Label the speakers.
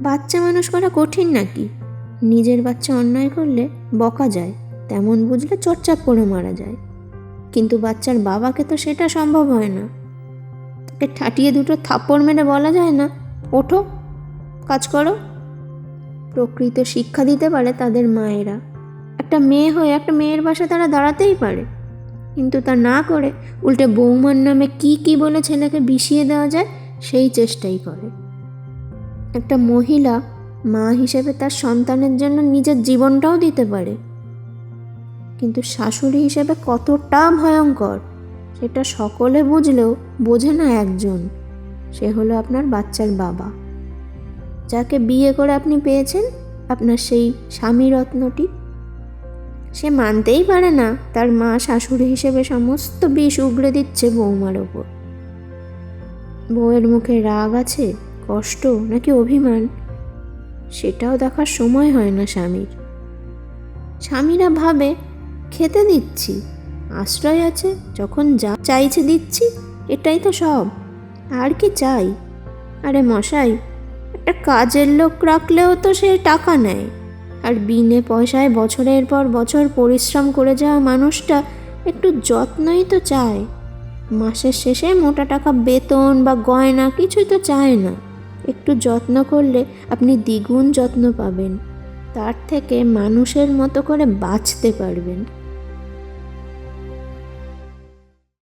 Speaker 1: বাচ্চা মানুষ করা কঠিন নাকি? নিজের বাচ্চা অন্যায় করলে বকা যায়, তেমন বুঝলে চটচাপ করে মারা যায়। কিন্তু বাচ্চার বাবাকে তো সেটা সম্ভব হয় না। তাকে ঠাটিয়ে দুটো থাপ্পড় মেরে বলা যায় না? ওঠো, কাজ করো। প্রকৃত শিক্ষা দিতে পারে তাদের মায়েরা। একটা মেয়ে হয়ে একটা মেয়ের বাসা তারা দাঁড়াতেই পারে। কিন্তু তা না করে উল্টে বৌমার নামে কি কি বলে ছেলেকে বিষিয়ে দেওয়া যায়, সেই চেষ্টাই করে। একটা মহিলা মা হিসেবে তার সন্তানের জন্য নিজের জীবনটাও দিতে পারে। কিন্তু শাশুড়ি হিসেবে কতটা ভয়ঙ্কর, সেটা সকলে বুঝলেও বোঝে না একজন। সে হলো আপনার বাচ্চার বাবা। যাকে বিয়ে করে আপনি পেয়েছেন, আপনার সেই স্বামী রত্নটি। সে মানতেই পারে না তার মা শাশুড়ি হিসেবে সমস্ত বিষ উগড়ে দিচ্ছে বৌমার ওপর। বউয়ের মুখে রাগ আছে? কষ্ট নাকি অভিমান? সেটাও দেখার সময় হয় না স্বামীর। স্বামীরা ভাবে, খেতে দিচ্ছি, আশ্রয় আছে, যখন যা চাইছে দিচ্ছি, এটাই তো সব। আর কি চাই? আরে মশাই, একটা কাজের লোক রাখলেও তো সে টাকা নেয়। আর বিনে পয়সায় বছরের পর বছর পরিশ্রম করে যাওয়া মানুষটা একটু যত্নই তো চায়। মাসের শেষে মোটা টাকা বেতন বা গয়না কিছুই তো চায় না। একটু যত্ন করলে আপনি দ্বিগুণ যত্ন পাবেন। তার থেকে মানুষের মতো করে বাঁচতে পারবেন।